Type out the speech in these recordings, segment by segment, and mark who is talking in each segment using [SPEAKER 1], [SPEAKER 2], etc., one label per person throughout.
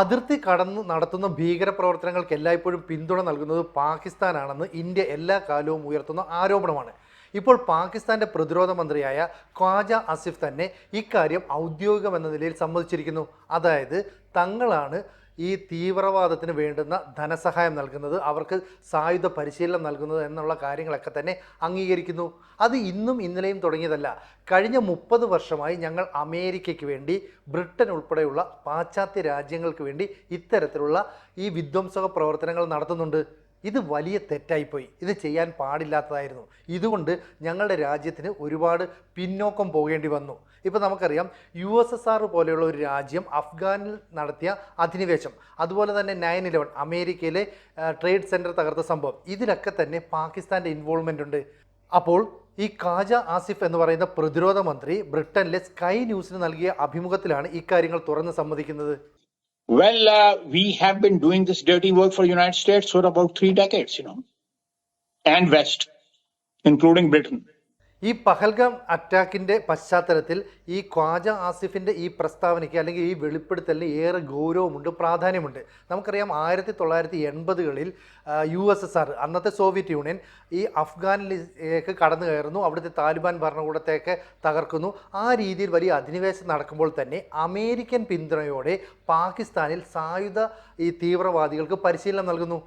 [SPEAKER 1] അതിർത്തി കടന്ന് നടത്തുന്ന ഭീകരപ്രവർത്തനങ്ങൾക്ക് എല്ലായ്പ്പോഴും പിന്തുണ നൽകുന്നത് പാകിസ്ഥാനാണെന്ന് ഇന്ത്യ എല്ലാ കാലവും ഉയർത്തുന്ന ആരോപണമാണ്. ഇപ്പോൾ പാകിസ്ഥാന്റെ പ്രതിരോധ മന്ത്രിയായ ഖ്വാജ അസിഫ് തന്നെ ഇക്കാര്യം ഔദ്യോഗികമെന്ന നിലയിൽ സമ്മതിച്ചിരിക്കുന്നു. അതായത് തങ്ങളാണ് ഈ തീവ്രവാദത്തിന് വേണ്ടുന്ന ധനസഹായം നൽകുന്നത് അവർക്ക് സായുധ പരിശീലനം നൽകുന്നത് എന്നുള്ള കാര്യങ്ങളൊക്കെ തന്നെ അംഗീകരിക്കുന്നു. അത് ഇന്നും ഇന്നലെയും തുടങ്ങിയതല്ല. കഴിഞ്ഞ മുപ്പത് വർഷമായി ഞങ്ങൾ അമേരിക്കയ്ക്ക് വേണ്ടി ബ്രിട്ടൻ ഉൾപ്പെടെയുള്ള പാശ്ചാത്യ രാജ്യങ്ങൾക്ക് വേണ്ടി ഇത്തരത്തിലുള്ള ഈ വിധ്വംസക പ്രവർത്തനങ്ങൾ നടത്തുന്നുണ്ട്. ഇത് വലിയ തെറ്റായിപ്പോയി. ഇത് ചെയ്യാൻ പാടില്ലാത്തതായിരുന്നു. ഇതുകൊണ്ട് ഞങ്ങളുടെ രാജ്യത്തിന് ഒരുപാട് പിന്നോക്കം പോകേണ്ടി വന്നു. ഇപ്പോൾ നമുക്കറിയാം യു എസ് എസ് ആർ പോലെയുള്ള ഒരു രാജ്യം അഫ്ഗാനിൽ നടത്തിയ അധിനിവേശം അതുപോലെ തന്നെ നയൻ ഇലവൻ അമേരിക്കയിലെ ട്രേഡ് സെന്റർ തകർത്ത സംഭവം. ഇതിലൊക്കെ തന്നെ പാകിസ്ഥാന്റെ ഇൻവോൾവ്മെന്റ് ഉണ്ട്. അപ്പോൾ ഈ കാജ ആസിഫ് എന്ന് പറയുന്ന പ്രതിരോധ മന്ത്രി ബ്രിട്ടനിലെ സ്കൈ ന്യൂസിന് നൽകിയ അഭിമുഖത്തിലാണ് ഇക്കാര്യങ്ങൾ തുറന്ന് സമ്മതിക്കുന്നത്.
[SPEAKER 2] Well, uh, we have been doing this dirty work for United States for about three decades, you know, and West, including Britain.
[SPEAKER 1] ഈ പഹൽഗാം അറ്റാക്കിന്റെ പശ്ചാത്തലത്തിൽ ഈ ഖ്വാജ ആസിഫിന്റെ ഈ പ്രസ്താവനയ്ക്ക് അല്ലെങ്കിൽ ഈ വെളിപ്പെടുത്തലിന് ഏറെ ഗൗരവമുണ്ട് പ്രാധാന്യമുണ്ട്. നമുക്കറിയാം ആയിരത്തി തൊള്ളായിരത്തി എൺപതുകളിൽ യു എസ് എസ് ആർ അന്നത്തെ സോവിയറ്റ് യൂണിയൻ ഈ അഫ്ഗാനിലേക്ക് കടന്നു കയറുന്നു അവിടുത്തെ താലിബാൻ ഭരണകൂടത്തെയൊക്കെ തകർക്കുന്നു. ആ രീതിയിൽ വലിയ അധിനിവേശം നടക്കുമ്പോൾ തന്നെ അമേരിക്കൻ പിന്തുണയോടെ പാകിസ്ഥാനിൽ സായുധ ഈ തീവ്രവാദികൾക്ക് പരിശീലനം നൽകുന്നു.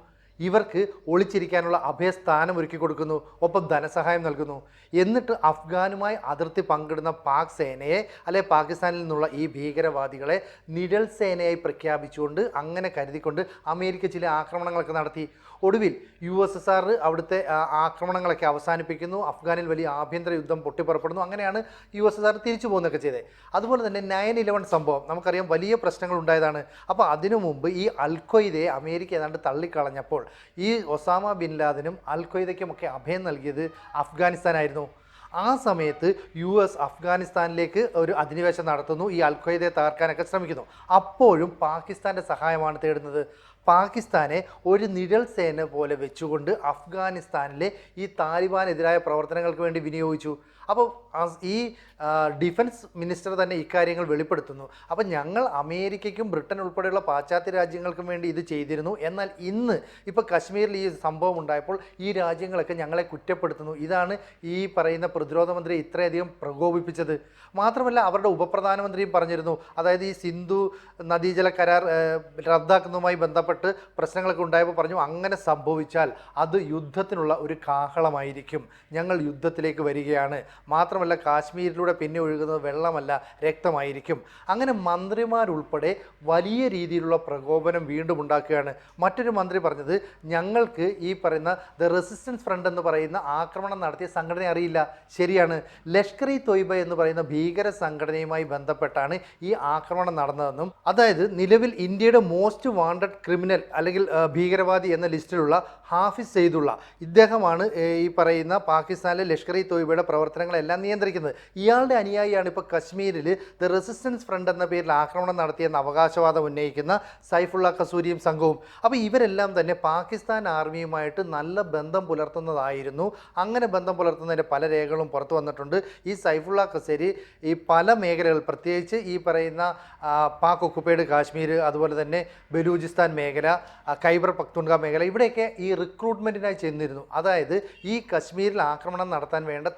[SPEAKER 1] ഇവർക്ക് ഒളിച്ചിരിക്കാനുള്ള അഭയസ്ഥാനം ഒരുക്കി കൊടുക്കുന്നു ഒപ്പം ധനസഹായം നൽകുന്നു. എന്നിട്ട് അഫ്ഗാനുമായി അതിർത്തി പങ്കിടുന്ന പാക് സേനയെ അല്ലെ പാകിസ്ഥാനിൽ നിന്നുള്ള ഈ ഭീകരവാദികളെ നിഴൽ സേനയായി പ്രഖ്യാപിച്ചുകൊണ്ട് അങ്ങനെ കരുതിക്കൊണ്ട് അമേരിക്ക ചില ആക്രമണങ്ങളൊക്കെ നടത്തി. ഒടുവിൽ യു എസ് എസ് ആർ അവിടുത്തെ ആക്രമണങ്ങളൊക്കെ അവസാനിപ്പിക്കുന്നു. അഫ്ഗാനിൽ വലിയ ആഭ്യന്തര യുദ്ധം പൊട്ടിപ്പുറപ്പെടുന്നു. അങ്ങനെയാണ് യു എസ് എസ് ആർ തിരിച്ചു പോകുന്നൊക്കെ ചെയ്തത്. അതുപോലെ തന്നെ നയൻ ഇലവൻ സംഭവം. നമുക്കറിയാം വലിയ പ്രശ്നങ്ങൾ ഉണ്ടായതാണ്. അപ്പോൾ അതിനു മുമ്പ് ഈ അൽഖ്വയ്ദയെ അമേരിക്ക ഏതാണ്ട് തള്ളിക്കളഞ്ഞപ്പോൾ ഈ ഒസാമ ബിൻ ലാദനും അൽഖ്വയ്ദയ്ക്കുമൊക്കെ അഭയം നൽകിയത് അഫ്ഗാനിസ്ഥാനായിരുന്നു. ആ സമയത്ത് യു എസ് അഫ്ഗാനിസ്ഥാനിലേക്ക് ഒരു അധിനിവേശം നടത്തുന്നു. ഈ അൽഖയ്ദയെ തകർക്കാനൊക്കെ ശ്രമിക്കുന്നു. അപ്പോഴും പാകിസ്ഥാന്റെ സഹായമാണ് തേടുന്നത്. പാകിസ്ഥാനെ ഒരു നിഴൽ സേന പോലെ വെച്ചുകൊണ്ട് അഫ്ഗാനിസ്ഥാനിലെ ഈ താലിബാനെതിരായ പ്രവർത്തനങ്ങൾക്ക് വേണ്ടി വിനിയോഗിച്ചു. അപ്പോൾ ഈ ഡിഫൻസ് മിനിസ്റ്റർ തന്നെ ഇക്കാര്യങ്ങൾ വെളിപ്പെടുത്തുന്നു. അപ്പോൾ ഞങ്ങൾ അമേരിക്കയ്ക്കും ബ്രിട്ടൻ ഉൾപ്പെടെയുള്ള പാശ്ചാത്യ രാജ്യങ്ങൾക്കും വേണ്ടി ഇത് ചെയ്തിരുന്നു. എന്നാൽ ഇന്ന് ഇപ്പോൾ കശ്മീരിൽ ഈ സംഭവം ഉണ്ടായപ്പോൾ ഈ രാജ്യങ്ങളൊക്കെ ഞങ്ങളെ കുറ്റപ്പെടുത്തുന്നു. ഇതാണ് ഈ പറയുന്ന പ്രതിരോധ മന്ത്രി ഇത്രയധികം പ്രകോപിപ്പിച്ചത്. മാത്രമല്ല അവരുടെ ഉപപ്രധാനമന്ത്രിയും പറഞ്ഞിരുന്നു. അതായത് ഈ സിന്ധു നദീജല കരാർ റദ്ദാക്കുന്നതുമായി ബന്ധപ്പെട്ട് പ്രശ്നങ്ങളൊക്കെ ഉണ്ടായപ്പോൾ പറഞ്ഞു അങ്ങനെ സംഭവിച്ചാൽ അത് യുദ്ധത്തിനുള്ള ഒരു കാഹളമായിരിക്കും. ഞങ്ങൾ യുദ്ധത്തിലേക്ക് വരികയാണ്. മാത്രമല്ല കാശ്മീരിലൂടെ പിന്നെ ഒഴുകുന്നത് വെള്ളമല്ല രക്തമായിരിക്കും. അങ്ങനെ മന്ത്രിമാരുൾപ്പെടെ വലിയ രീതിയിലുള്ള പ്രകോപനം വീണ്ടും ഉണ്ടാക്കുകയാണ്. മറ്റൊരു മന്ത്രി പറഞ്ഞത് ഞങ്ങൾക്ക് ഈ പറയുന്ന ദ റെസിസ്റ്റൻസ് ഫ്രണ്ട് എന്ന് പറയുന്ന ആക്രമണം നടത്തിയ സംഘടന അറിയില്ല. ശരിയാണ്. ലഷ്കർ ഇ തൊയ്ബ എന്ന് പറയുന്ന ഭീകര സംഘടനയുമായി ബന്ധപ്പെട്ടാണ് ഈ ആക്രമണം നടന്നതെന്നും അതായത് നിലവിൽ ഇന്ത്യയുടെ മോസ്റ്റ് വാണ്ടഡ് ക്രിമിനൽ അല്ലെങ്കിൽ ഭീകരവാദി എന്ന ലിസ്റ്റിലുള്ള ഹാഫിസ് സെയ്ദുള്ള ഇദ്ദേഹമാണ് ഈ പറയുന്ന പാകിസ്ഥാനിലെ ലഷ്കർ ഇ തൊയ്ബയുടെ പ്രവർത്തനങ്ങളെല്ലാം നിയന്ത്രിക്കുന്നത്. ഇയാളുടെ അനുയായിയാണ് ഇപ്പോൾ കശ്മീരിൽ ദ റെസിസ്റ്റൻസ് ഫ്രണ്ട് എന്ന പേരിൽ ആക്രമണം നടത്തിയെന്ന അവകാശവാദം ഉന്നയിക്കുന്ന സൈഫുള്ള കസൂരിയും സംഘവും. അപ്പോൾ ഇവരെല്ലാം തന്നെ പാകിസ്ഥാൻ ആർമിയുമായിട്ട് നല്ല ബന്ധം പുലർത്തുന്നതായിരുന്നു. അങ്ങനെ ബന്ധം പുലർത്തുന്നതിന്റെ പല രേഖകളും പുറത്തു വന്നിട്ടുണ്ട്. ഈ സൈഫുള്ള കസേരി ഈ പല മേഖലകൾ പ്രത്യേകിച്ച് ഈ പറയുന്ന പാക് ഒക്കുപ്പൈഡ് കാശ്മീർ അതുപോലെ തന്നെ ബലൂചിസ്ഥാൻ മേഖല കൈബർ ഖൈബർ പക്തുൺഖ മേഖല ഇവിടെയൊക്കെ ഈ റിക്രൂട്ട്മെന്റിനായി ചെന്നിരുന്നു. അതായത് ഈ കശ്മീരിൽ ആക്രമണം നടത്താൻ വേണ്ട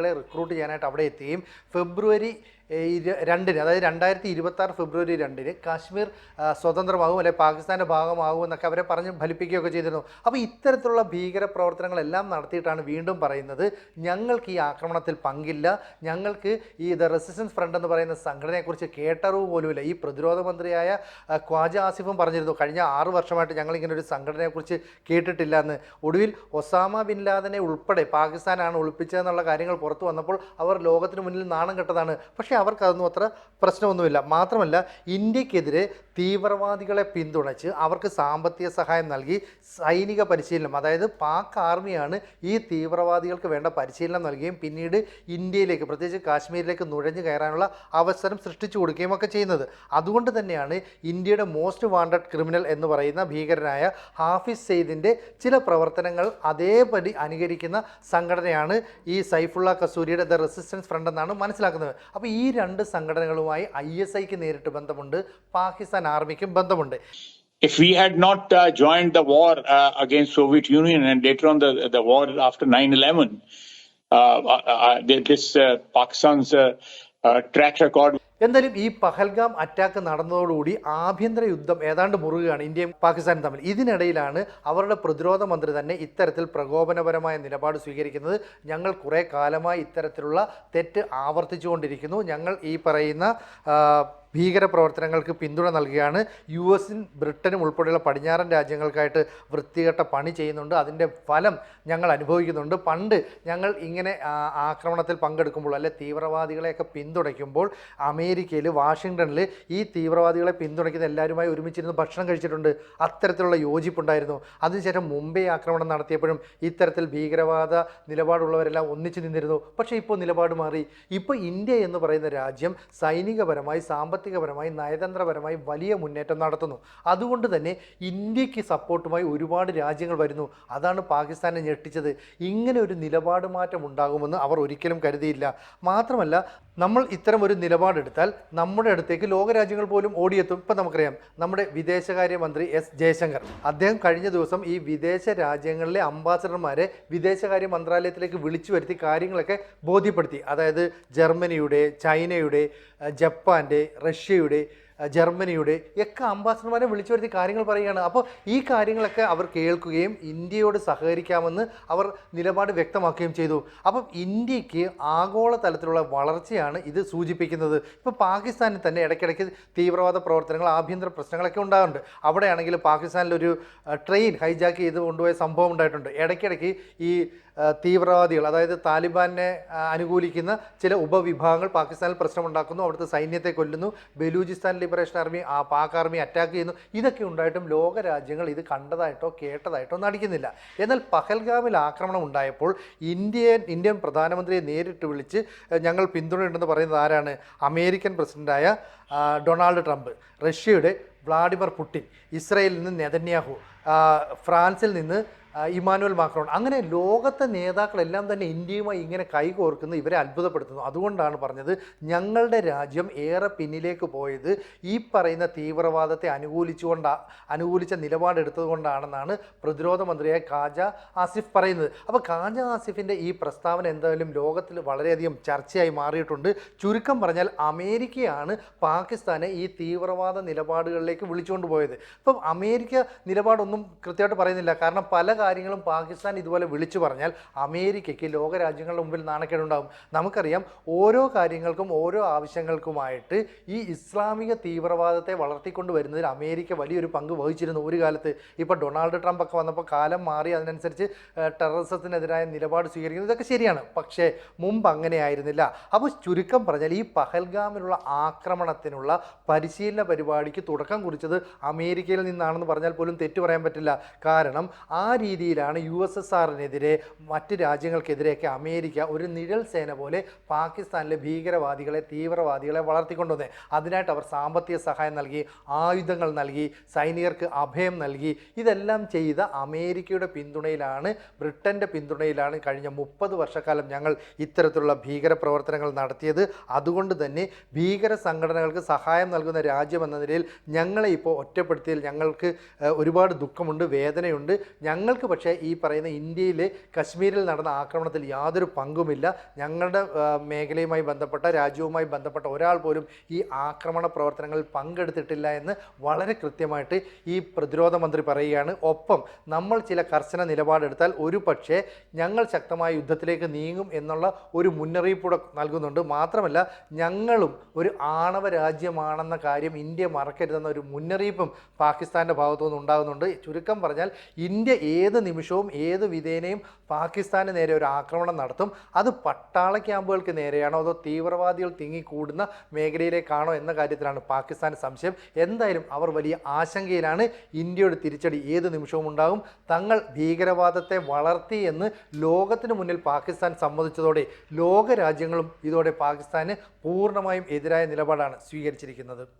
[SPEAKER 1] തീവ്രവാദികളെ റിക്രൂട്ട് ചെയ്യാനായിട്ട് അവിടെ എത്തുകയും ഫെബ്രുവരി രണ്ടിന് അതായത് രണ്ടായിരത്തി ഇരുപത്തി ഫെബ്രുവരി രണ്ടിന് കാശ്മീർ സ്വതന്ത്രമാകും അല്ലെ പാകിസ്ഥാന്റെ ഭാഗമാകും എന്നൊക്കെ അവരെ പറഞ്ഞ് ഫലിപ്പിക്കുകയൊക്കെ ചെയ്തിരുന്നു. അപ്പോൾ ഇത്തരത്തിലുള്ള ഭീകര പ്രവർത്തനങ്ങളെല്ലാം നടത്തിയിട്ടാണ് വീണ്ടും പറയുന്നത്. ഞങ്ങൾക്ക് ഈ ആക്രമണത്തിൽ പങ്കില്ല. ഞങ്ങൾക്ക് ഈ ദ റെസിസ്റ്റൻസ് ഫ്രണ്ട് എന്ന് പറയുന്ന സംഘടനയെക്കുറിച്ച് കേട്ടറിവ് പോലുമില്ല. ഈ പ്രതിരോധ മന്ത്രിയായ ഖ്വാജ ആസിഫും പറഞ്ഞിരുന്നു കഴിഞ്ഞ ആറ് വർഷമായിട്ട് ഞങ്ങൾ ഇങ്ങനെ ഒരു സംഘടനയെക്കുറിച്ച് കേട്ടിട്ടില്ല എന്ന്. ഒടുവിൽ ഒസാമ ബിൻ ലാദനെ ഉൾപ്പെടെ പാകിസ്ഥാനാണ് ഒളിപ്പിച്ചതെന്നുള്ള കാര്യങ്ങൾ പുറത്തു വന്നപ്പോൾ അവർ ലോകത്തിന് മുന്നിൽ നാണം കെട്ടതാണ്. പക്ഷേ അവർക്കതൊന്നും അത്ര പ്രശ്നമൊന്നുമില്ല. മാത്രമല്ല ഇന്ത്യക്കെതിരെ തീവ്രവാദികളെ പിന്തുണച്ച് അവർക്ക് സാമ്പത്തിക സഹായം നൽകി സൈനിക പരിശീലനം അതായത് പാക് ആർമിയാണ് ഈ തീവ്രവാദികൾക്ക് വേണ്ട പരിശീലനം നൽകുകയും പിന്നീട് ഇന്ത്യയിലേക്ക് പ്രത്യേകിച്ച് കാശ്മീരിലേക്ക് നുഴഞ്ഞു കയറാനുള്ള അവസരം സൃഷ്ടിച്ചു കൊടുക്കുകയും ഒക്കെ ചെയ്യുന്നത്. അതുകൊണ്ട് തന്നെയാണ് ഇന്ത്യയുടെ മോസ്റ്റ് വാണ്ടഡ് ക്രിമിനൽ എന്ന് പറയുന്ന ഭീകരനായ ഹാഫിസ് സെയ്ദിന്റെ ചില പ്രവർത്തനങ്ങൾ അതേപടി അനുകരിക്കുന്ന സംഘടനയാണ് ഈ സൈഫുള്ള കസൂരിയുടെ ദ റെസിസ്റ്റൻസ് ഫ്രണ്ട് എന്നാണ് മനസ്സിലാക്കുന്നത്. അപ്പോൾ ഈ രണ്ട് സംഘടനകളുമായി ഐ എസ് ഐക്ക് നേരിട്ട് ബന്ധമുണ്ട് പാകിസ്ഥാൻ ആർമിക്കും ബന്ധമുണ്ട്
[SPEAKER 2] If we had not uh, joined the war uh, against Soviet Union and later on the the war after 9/11, uh, uh, uh, this uh, Pakistan's uh, uh, track record
[SPEAKER 1] എന്തായാലും ഈ Pahalgam attack നടന്നതോടുകൂടി ആഭ്യന്തര യുദ്ധം ഏതാണ്ട് മുറുകയാണ്. ഇന്ത്യയും പാകിസ്ഥാനും തമ്മിൽ. ഇതിനിടയിലാണ് അവരുടെ പ്രതിരോധ മന്ത്രി തന്നെ ഇത്തരത്തിൽ പ്രകോപനപരമായ നിലപാട് സ്വീകരിക്കുന്നത്. ഞങ്ങൾ കുറേ കാലമായി ഇത്തരത്തിലുള്ള തെറ്റ് ആവർത്തിച്ചുകൊണ്ടിരിക്കുന്നു. ഞങ്ങൾ ഈ പറയുന്ന ഭീകര പ്രവർത്തനങ്ങൾക്ക് പിന്തുണ നൽകുകയാണ് യു എസും ബ്രിട്ടനും ഉൾപ്പെടെയുള്ള പടിഞ്ഞാറൻ രാജ്യങ്ങൾക്കായിട്ട് വൃത്തികെട്ട പണി ചെയ്യുന്നുണ്ട്. അതിന്റെ ഫലം ഞങ്ങൾ അനുഭവിക്കുന്നുണ്ട്. പണ്ട് ഞങ്ങൾ ഇങ്ങനെ ആക്രമണത്തിൽ പങ്കെടുക്കുമ്പോൾ അല്ലെ തീവ്രവാദികളെയൊക്കെ പിന്തുണയ്ക്കുമ്പോൾ അമേരിക്കയിൽ വാഷിങ്ടണിൽ ഈ തീവ്രവാദികളെ പിന്തുണയ്ക്കുന്ന എല്ലാവരുമായി ഒരുമിച്ചിരുന്ന് ഭക്ഷണം കഴിച്ചിട്ടുണ്ട്. അത്തരത്തിലുള്ള യോജിപ്പുണ്ടായിരുന്നു. അതിനുശേഷം മുംബൈ ആക്രമണം നടത്തിയപ്പോഴും ഇത്തരത്തിൽ ഭീകരവാദ നിലപാടുള്ളവരെല്ലാം ഒന്നിച്ചു നിന്നിരുന്നു. പക്ഷേ ഇപ്പോൾ നിലപാട് മാറി. ഇപ്പോൾ ഇന്ത്യ എന്ന് പറയുന്ന രാജ്യം സൈനികപരമായി സാമ്പത്തികപരമായി നയതന്ത്രപരമായി വലിയ മുന്നേറ്റം നടത്തുന്നു. അതുകൊണ്ട് തന്നെ ഇന്ത്യയ്ക്ക് സപ്പോർട്ടുമായി ഒരുപാട് രാജ്യങ്ങൾ വരുന്നു. അതാണ് പാകിസ്ഥാനെ ഞെട്ടിച്ചത്. ഇങ്ങനെ ഒരു നിലപാട് മാറ്റം ഉണ്ടാകുമെന്ന് അവർ ഒരിക്കലും കരുതിയില്ല. മാത്രമല്ല നമ്മൾ ഇത്തരം ഒരു നിലപാടെടുത്താൽ നമ്മുടെ അടുത്തേക്ക് ലോകരാജ്യങ്ങൾ പോലും ഓടിയെത്തും. ഇപ്പം നമുക്കറിയാം നമ്മുടെ വിദേശകാര്യമന്ത്രി എസ് ജയശങ്കർ. അദ്ദേഹം കഴിഞ്ഞ ദിവസം ഈ വിദേശ രാജ്യങ്ങളിലെ അംബാസഡർമാരെ വിദേശകാര്യ മന്ത്രാലയത്തിലേക്ക് വിളിച്ചു വരുത്തി കാര്യങ്ങളൊക്കെ ബോധ്യപ്പെടുത്തി. അതായത് ജർമ്മനിയുടെ ചൈനയുടെ ജപ്പാന്റെ റഷ്യയുടെ ജർമ്മനിയുടെ ഒക്കെ അംബാസഡർമാരെ വിളിച്ചു വരുത്തി കാര്യങ്ങൾ പറയുകയാണ്. അപ്പോൾ ഈ കാര്യങ്ങളൊക്കെ അവർ കേൾക്കുകയും ഇന്ത്യയോട് സഹകരിക്കാമെന്ന് അവർ നിലപാട് വ്യക്തമാക്കുകയും ചെയ്തു. അപ്പം ഇന്ത്യയ്ക്ക് ആഗോള തലത്തിലുള്ള വളർച്ചയാണ് ഇത് സൂചിപ്പിക്കുന്നത്. ഇപ്പോൾ പാകിസ്ഥാനിൽ തന്നെ ഇടയ്ക്കിടയ്ക്ക് തീവ്രവാദ പ്രവർത്തനങ്ങൾ ആഭ്യന്തര പ്രശ്നങ്ങളൊക്കെ ഉണ്ടാകുന്നുണ്ട് അവിടെയാണെങ്കിൽ പാകിസ്ഥാനിലൊരു ട്രെയിൻ ഹൈജാക്ക് ചെയ്ത് കൊണ്ടുപോയ സംഭവം ഉണ്ടായിട്ടുണ്ട്. ഇടയ്ക്കിടയ്ക്ക് ഈ തീവ്രവാദികൾ അതായത് താലിബാനെ അനുകൂലിക്കുന്ന ചില ഉപവിഭാഗങ്ങൾ പാകിസ്ഥാനിൽ പ്രശ്നമുണ്ടാക്കുന്നു. അവിടുത്തെ സൈന്യത്തെ കൊല്ലുന്നു. ബലൂചിസ്ഥാൻ ലിബറേഷൻ ആർമി ആ പാക് ആർമി അറ്റാക്ക് ചെയ്യുന്നു. ഇതൊക്കെ ഉണ്ടായിട്ടും ലോകരാജ്യങ്ങൾ ഇത് കണ്ടതായിട്ടോ കേട്ടതായിട്ടോ നടിക്കുന്നില്ല. എന്നാൽ പഹൽഗാമിൽ ആക്രമണം ഉണ്ടായപ്പോൾ ഇന്ത്യൻ ഇന്ത്യൻ പ്രധാനമന്ത്രിയെ നേരിട്ട് വിളിച്ച് ഞങ്ങൾ പിന്തുണയുണ്ടെന്ന് പറയുന്നത് ആരാണ്? അമേരിക്കൻ പ്രസിഡന്റായ ഡൊണാൾഡ് ട്രംപ്. റഷ്യയുടെ വ്ളാഡിമിർ പുടിൻ ഇസ്രയേലിൽ നിന്ന് നെതന്യാഹു ഫ്രാൻസിൽ നിന്ന് ഇമാനുവൽ മാക്രോൺ. അങ്ങനെ ലോകത്തെ നേതാക്കളെല്ലാം തന്നെ ഇന്ത്യയുമായി ഇങ്ങനെ കൈകോർക്കുന്നു ഇവരെ അത്ഭുതപ്പെടുത്തുന്നു. അതുകൊണ്ടാണ് പറഞ്ഞത് ഞങ്ങളുടെ രാജ്യം ഏറെ പിന്നിലേക്ക് പോയത് ഈ പറയുന്ന തീവ്രവാദത്തെ അനുകൂലിച്ചുകൊണ്ട് അനുകൂലിച്ച നിലപാടെടുത്തത് കൊണ്ടാണെന്നാണ് പ്രതിരോധ മന്ത്രിയായ കാജ ആസിഫ് പറയുന്നത്. അപ്പോൾ കാജ ആസിഫിന്റെ ഈ പ്രസ്താവന എന്തായാലും ലോകത്തിൽ വളരെയധികം ചർച്ചയായി മാറിയിട്ടുണ്ട്. ചുരുക്കം പറഞ്ഞാൽ അമേരിക്കയാണ് പാകിസ്ഥാനെ ഈ തീവ്രവാദ നിലപാടുകളിലേക്ക് വിളിച്ചുകൊണ്ട് പോയത്. ഇപ്പം അമേരിക്ക നിലപാടൊന്നും കൃത്യമായിട്ട് പറയുന്നില്ല. കാരണം പല കാര്യങ്ങളും പാകിസ്ഥാൻ ഇതുപോലെ വിളിച്ചു പറഞ്ഞാൽ അമേരിക്കയ്ക്ക് ലോകരാജ്യങ്ങളുടെ മുമ്പിൽ നാണക്കേടുണ്ടാകും. നമുക്കറിയാം ഓരോ കാര്യങ്ങൾക്കും ഓരോ ആവശ്യങ്ങൾക്കുമായിട്ട് ഈ ഇസ്ലാമിക തീവ്രവാദത്തെ വളർത്തിക്കൊണ്ട് വരുന്നതിൽ അമേരിക്ക വലിയൊരു പങ്ക് വഹിച്ചിരുന്നു ഒരു കാലത്ത്. ഇപ്പോൾ ഡൊണാൾഡ് ട്രംപ് ഒക്കെ വന്നപ്പോൾ കാലം മാറി അതിനനുസരിച്ച് ടെററിസത്തിനെതിരായ നിലപാട് സ്വീകരിക്കുന്നത് ഇതൊക്കെ ശരിയാണ്. പക്ഷേ മുമ്പ് അങ്ങനെയായിരുന്നില്ല അപ്പോൾ ചുരുക്കം പറഞ്ഞാൽ ഈ പഹൽഗാമിലുള്ള ആക്രമണത്തിനുള്ള പരിശീലന പരിപാടിക്ക് തുടക്കം കുറിച്ചത് അമേരിക്കയിൽ നിന്നാണെന്ന് പറഞ്ഞാൽ പോലും തെറ്റു പറയാൻ പറ്റില്ല. കാരണം ആ രീതിയിലാണ് യു എസ് എസ് ആറിനെതിരെ മറ്റ് രാജ്യങ്ങൾക്കെതിരെയൊക്കെ അമേരിക്ക ഒരു നിഴൽ സേന പോലെ പാകിസ്ഥാനിലെ ഭീകരവാദികളെ തീവ്രവാദികളെ വളർത്തിക്കൊണ്ടുവന്നത് അതിനായിട്ട് അവർ സാമ്പത്തിക സഹായം നൽകി ആയുധങ്ങൾ നൽകി സൈനികർക്ക് അഭയം നൽകി. ഇതെല്ലാം ചെയ്ത അമേരിക്കയുടെ പിന്തുണയിലാണ് ബ്രിട്ടന്റെ പിന്തുണയിലാണ് കഴിഞ്ഞ മുപ്പത് വർഷക്കാലം ഞങ്ങൾ ഇത്തരത്തിലുള്ള ഭീകര പ്രവർത്തനങ്ങൾ നടത്തിയത്. അതുകൊണ്ട് തന്നെ ഭീകര സംഘടനകൾക്ക് സഹായം നൽകുന്ന രാജ്യം എന്ന നിലയിൽ ഞങ്ങളെ ഇപ്പോൾ ഒറ്റപ്പെടുത്തിയതിൽ ഞങ്ങൾക്ക് ഒരുപാട് ദുഃഖമുണ്ട് വേദനയുണ്ട്. ഞങ്ങൾക്ക് പക്ഷേ ഈ പറയുന്ന ഇന്ത്യയിലെ കശ്മീരിൽ നടന്ന ആക്രമണത്തിൽ യാതൊരു പങ്കുമില്ല. ഞങ്ങളുടെ മേഖലയുമായി ബന്ധപ്പെട്ട രാജ്യവുമായി ബന്ധപ്പെട്ട ഒരാൾ പോലും ഈ ആക്രമണ പ്രവർത്തനങ്ങളിൽ പങ്കെടുത്തിട്ടില്ല എന്ന് വളരെ കൃത്യമായിട്ട് ഈ പ്രതിരോധ മന്ത്രി പറയുകയാണ്. ഒപ്പം നമ്മൾ ചില കർശന നിലപാടെടുത്താൽ ഒരു പക്ഷേ ഞങ്ങൾ ശക്തമായ യുദ്ധത്തിലേക്ക് നീങ്ങും എന്നുള്ള ഒരു മുന്നറിയിപ്പ് കൂടെ നൽകുന്നുണ്ട്. മാത്രമല്ല ഞങ്ങളും ഒരു ആണവ രാജ്യമാണെന്ന കാര്യം ഇന്ത്യ മറക്കരുതെന്ന ഒരു മുന്നറിയിപ്പും പാകിസ്ഥാന്റെ ഭാഗത്തു നിന്ന് ഉണ്ടാകുന്നുണ്ട്. ചുരുക്കം പറഞ്ഞാൽ ഇന്ത്യ ഏത് നിമിഷവും ഏത് വിധേനയും പാകിസ്ഥാന് നേരെ ഒരു ആക്രമണം നടത്തും. അത് പട്ടാള ക്യാമ്പുകൾക്ക് നേരെയാണോ അതോ തീവ്രവാദികൾ തിങ്ങിക്കൂടുന്ന മേഖലയിലേക്കാണോ എന്ന കാര്യത്തിലാണ് പാകിസ്ഥാൻ സംശയം. എന്തായാലും അവർ വലിയ ആശങ്കയിലാണ്. ഇന്ത്യയുടെ തിരിച്ചടി ഏത് നിമിഷവും ഉണ്ടാകും. തങ്ങൾ ഭീകരവാദത്തെ വളർത്തി എന്ന് ലോകത്തിന് മുന്നിൽ പാകിസ്ഥാൻ സമ്മതിച്ചതോടെ ലോകരാജ്യങ്ങളും ഇതോടെ പാകിസ്ഥാന് പൂർണമായും എതിരായ നിലപാടാണ് സ്വീകരിച്ചിരിക്കുന്നത്.